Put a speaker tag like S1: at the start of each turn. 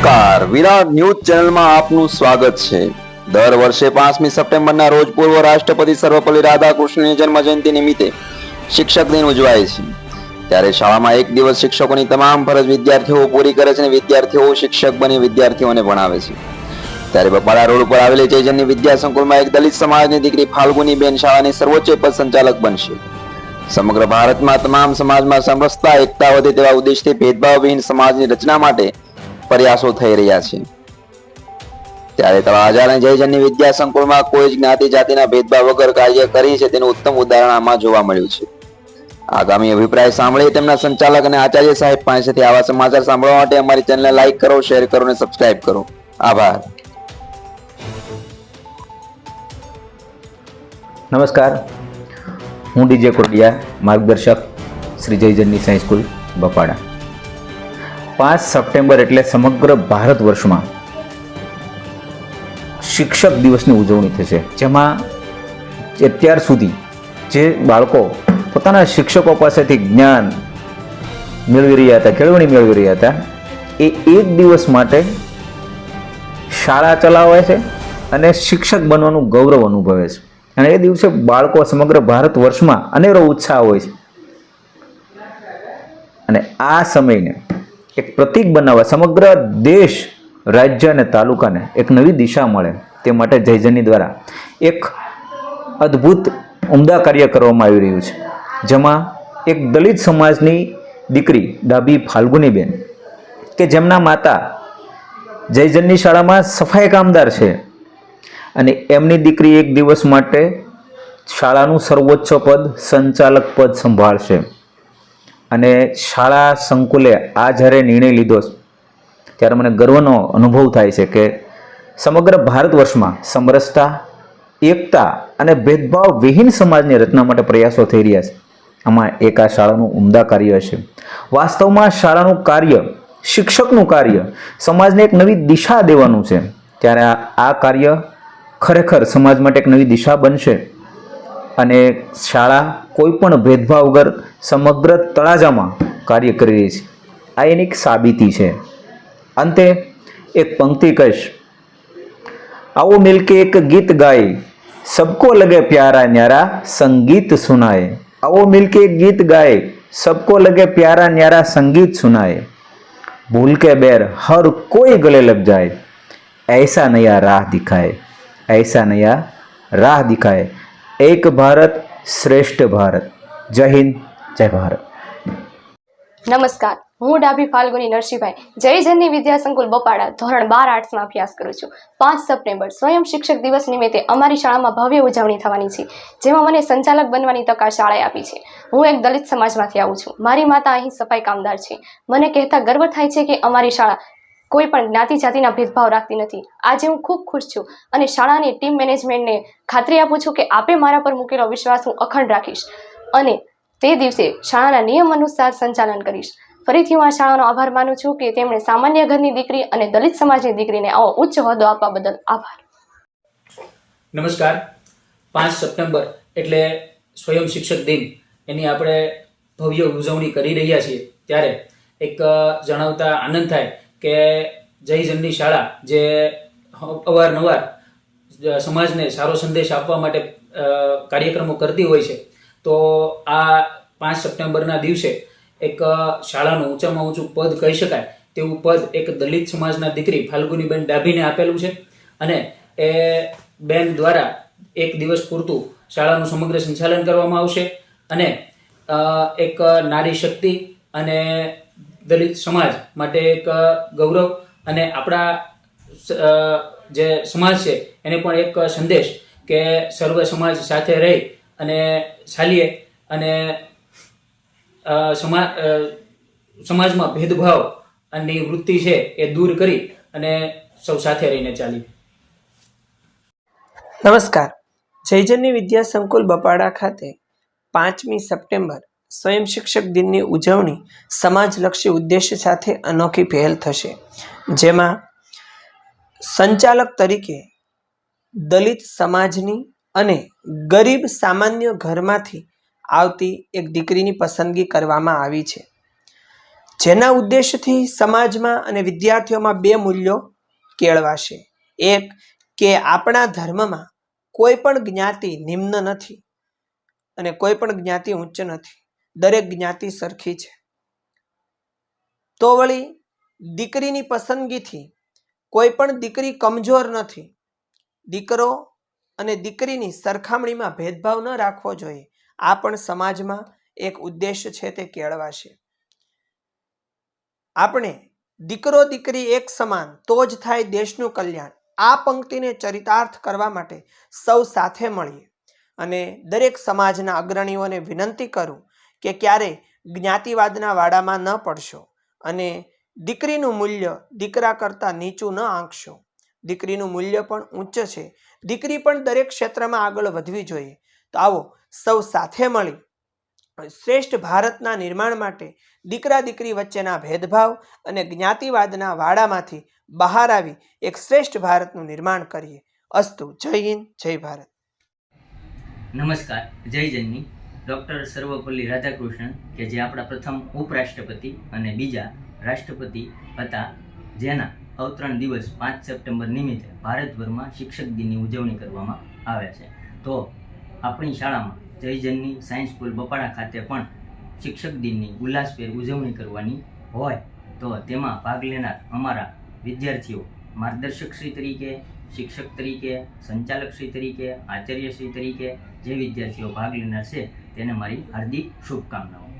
S1: નમસ્કાર. વિરાટ ન્યૂઝ ચેનલમાં આપનું સ્વાગત છે. દર વર્ષે પાંચમી સપ્ટેમ્બરના રોજ પૂર્વ રાષ્ટ્રપતિ સર્વપલ્લી રાધાકૃષ્ણની જન્મ જયંતિ નિમિત્તે શિક્ષક દિન ઉજવાય છે. ત્યારે શાળામાં એક દિવસ શિક્ષકોની તમામ ફરજ વિદ્યાર્થીઓ પૂરી કરે છે અને વિદ્યાર્થીઓ શિક્ષક બની વિદ્યાર્થીઓને ભણાવે છે. ત્યારે બપાડા રોડ ઉપર આવેલી જયજનની વિદ્યા સંકુલમાં એક દલિત સમાજની દીકરી ફાલ્ગુની બેન શાળાની સર્વોચ્ચ પદ સંચાલક બનશે. સમગ્ર ભારતમાં તમામ સમાજમાં સમરસતા, એકતા વધે તેવા ઉદ્દેશથી ભેદભાવવિહીન સમાજની રચના માટે પ્રયાસો થઈ રહ્યા છે. ત્યારે તળાજા અને જયજનની વિદ્યા સંકુલમાં કોઈ જ્ઞાતિ, જાતિના ભેદભાવ વગર કાર્ય કરી છે તેનું ઉત્તમ ઉદાહરણ આમાં જોવા મળ્યું છે. આગામી અભિપ્રાય સાંભળી તેમના સંચાલક અને આચાર્ય સાહેબ પાસેથી આવા સમાચાર સાંભળવા માટે અમારી ચેનલને લાઈક કરો, શેર કરો અને સબસ્ક્રાઇબ કરો. આભાર.
S2: નમસ્કાર. હું ડીજે કોડિયા, માર્ગદર્શક શ્રી જયજનની સાઈ સ્કૂલ, બપાડા. પાંચ સપ્ટેમ્બર એટલે સમગ્ર ભારત વર્ષમાં શિક્ષક દિવસની ઉજવણી થશે. જેમાં અત્યાર સુધી જે બાળકો પોતાના શિક્ષકો પાસેથી જ્ઞાન મેળવી રહ્યા હતા, કેળવણી મેળવી રહ્યા હતા, એ એક દિવસ માટે શાળા ચલાવે છે અને શિક્ષક બનવાનું ગૌરવ અનુભવે છે. અને એ દિવસે બાળકો સમગ્ર ભારત વર્ષમાં અનેરો ઉત્સાહ હોય છે. અને આ સમયને એક પ્રતિક બનાવવા. સમગ્ર દેશ, રાજ્ય અને તાલુકાને એક નવી દિશા મળે તે માટે જયજની દ્વારા એક અદ્ભુત ઉમદા કાર્ય કરવામાં આવી રહ્યું છે. જેમાં એક દલિત સમાજની દીકરી ડાબી ફાલ્ગુનીબેન, કે જેમના માતા જયજનની શાળામાં સફાઈ કામદાર છે અને એમની દીકરી એક દિવસ માટે શાળાનું સર્વોચ્ચ પદ સંચાલક પદ સંભાળશે. અને શાળા સંકુલે આ જ્યારે નિર્ણય લીધો, ત્યારે મને ગર્વનો અનુભવ થાય છે કે સમગ્ર ભારત વર્ષમાં સમરસતા, એકતા અને ભેદભાવ વિહીન સમાજની રચના માટે પ્રયાસો થઈ રહ્યા છે. આમાં એક આ શાળાનું ઉમદા કાર્ય છે વાસ્તવમાં શાળાનું કાર્ય, શિક્ષકનું કાર્ય, સમાજને એક નવી દિશા દેવાનું છે. ત્યારે આ કાર્ય ખરેખર સમાજ માટે એક નવી દિશા બનશે. અને શાળા કોઈ પણ ભેદભાવ વગર સમગ્ર તળાજામાં કાર્ય કરી રહી છે આ એની એક સાબિતી છે અંતે એક પંક્તિ કહીશ આવો મિલકે એક ગીત ગાય સબકો લગે પ્યારા ન્યારા સંગીત સુનાય આવો મિલકે એક ગીત ગાય सबको लगे प्यारा न्यारा संगीत सुनाए भूल के बैर हर कोई गले लग जाए ऐसा नया राह दिखाए ऐसा नया राह दिखाए એક ભારત શ્રેષ્ઠ ભારત. જય હિન્દ, જય ભારત.
S3: નમસ્કાર. હું ડાભી ફાલ્ગુની નરસિંહભાઈ. જય વિદ્યા સંકુલ બપાડા ધોરણ બાર આર્ટ્સમાં અભ્યાસ કરું છું. પાંચ સપ્ટેમ્બર, સ્વયં શિક્ષક દિવસ નિમિત્તે અમારી શાળામાં ભવ્ય ઉજવણી થવાની છે, જેમાં મને સંચાલક બનવાની તક આ શાળાએ આપી છે. હું એક દલિત સમાજમાંથી આવું છું. મારી માતા અહીં સફાઈ કામદાર છે. મને કહેતા ગર્વ થાય છે કે અમારી શાળા કોઈ પણ જ્ઞાતિ જાતિના ભેદભાવ રાખતી નથી. આજે હું ખૂબ ખુશ છું અને શાળાની ટીમ મેનેજમેન્ટને ખાતરી આપું છું કે આપે મારા પર મૂકેલો વિશ્વાસ હું અખંડ રાખીશ અને તે દિવસે શાળાના નિયમ અનુસાર સંચાલન કરીશ. ફરીથી હું આ શાળાનો આભાર માનું છું કે તેમણે સામાન્ય ઘરની દીકરી અને દલિત સમાજની દીકરીને આવો ઉચ્ચ હોદ્દો આપવા બદલ આભાર.
S4: નમસ્કાર. પાંચ સપ્ટેમ્બર એટલે સ્વયં શિક્ષક દિન. એની આપણે ભવ્ય ઉજવણી કરી રહ્યા છીએ. ત્યારે એક જણાવતા આનંદ થાય કે જય જનની શાળા જે અવારનવાર સમાજને સારો સંદેશ આપવા માટે કાર્યક્રમો કરતી હોય છે. તો આ પાંચ સપ્ટેમ્બરના દિવસે એક શાળાનું ઊંચામાં ઊંચું પદ કહી શકાય તેવું પદ એક દલિત સમાજના દીકરી ફાલ્ગુનીબેન ડાભીને આપેલું છે. અને એ બેન દ્વારા એક દિવસ પૂરતું શાળાનું સમગ્ર સંચાલન કરવામાં આવશે. અને એક નારી શક્તિ અને દલિત સમાજ માટે એક ગૌરવ અને આપણા જે સમાજ છે, એને પણ એક સંદેશ કે સર્વ સમાજ સાથે રહી અને ચાલીએ અને સમાજમાં ભેદભાવ અને વૃત્તિ છે એ દૂર કરી અને સૌ સાથે રહીને ચાલીએ.
S5: નમસ્કાર. જયજનની વિદ્યા સંકુલ બપાડા ખાતે પાંચમી સપ્ટેમ્બર સ્વયં શિક્ષક દિનની ઉજવણી સમાજલક્ષી ઉદ્દેશ્ય સાથે અનોખી પહેલ થશે. જેમાં સંચાલક તરીકે દલિત સમાજની અને ગરીબ સામાન્ય ઘરમાંથી આવતી એક દીકરીની પસંદગી કરવામાં આવી છે. જેના ઉદ્દેશથી સમાજમાં અને વિદ્યાર્થીઓમાં બે મૂલ્યો કેળવાશે. એક, કે આપણા ધર્મમાં કોઈ પણ જ્ઞાતિ નિમ્ન નથી અને કોઈ પણ જ્ઞાતિ ઉચ્ચ નથી. દરેક જ્ઞાતિ સરખી છે. તો વળી દીકરીની પસંદગીથી કોઈ પણ દીકરી કમજોર નથી. દીકરો અને દીકરીની સરખામણીમાં ભેદભાવ ન રાખવો જોઈએ. આ પણ સમાજમાં એક ઉદ્દેશ છે તે કેળવાશે. આપણે દીકરો દીકરી એક સમાન તો જ થાય દેશનું કલ્યાણ. આ પંક્તિને ચરિતાર્થ કરવા માટે સૌ સાથે મળીએ. અને દરેક સમાજના અગ્રણીઓને વિનંતી કરું કે ક્યારે જ્ઞાતિવાદના વાડામાં ન પડશો અને દીકરીનું મૂલ્ય દીકરા કરતાં નીચું ન આંકશો. દીકરીનું મૂલ્ય પણ ઉચ્ચ છે. દીકરી પણ દરેક ક્ષેત્રમાં આગળ વધવી જોઈએ. તો આવો સૌ સાથે મળી. શ્રેષ્ઠ ભારતના નિર્માણ માટે દીકરા દીકરી વચ્ચેના ભેદભાવ અને જ્ઞાતિવાદના વાડામાંથી બહાર આવી એક શ્રેષ્ઠ ભારતનું નિર્માણ કરીએ. અસ્તુ. જય હિન્દ, જય ભારત.
S6: નમસ્કાર. જય જનની ડૉક્ટર સર્વપલ્લી રાધાકૃષ્ણન કે જે આપણા પ્રથમ ઉપરાષ્ટ્રપતિ અને બીજા રાષ્ટ્રપતિ હતા, જેના અવતરણ દિવસ પાંચ સપ્ટેમ્બર નિમિત્તે ભારતભરમાં શિક્ષક દિનની ઉજવણી કરવામાં આવે છે. તો આપણી શાળામાં જયજનની સાયન્સ સ્કૂલ બપાડા ખાતે પણ શિક્ષક દિનની ઉલ્લાસભેર ઉજવણી કરવાની હોય, તો તેમાં ભાગ લેનાર અમારા વિદ્યાર્થીઓ માર્ગદર્શકશ્રી તરીકે, શિક્ષક તરીકે, સંચાલકશ્રી તરીકે, આચાર્યશ્રી તરીકે જે વિદ્યાર્થીઓ ભાગ લેનાર છે તેને મારી હાર્દિક શુભકામનાઓ.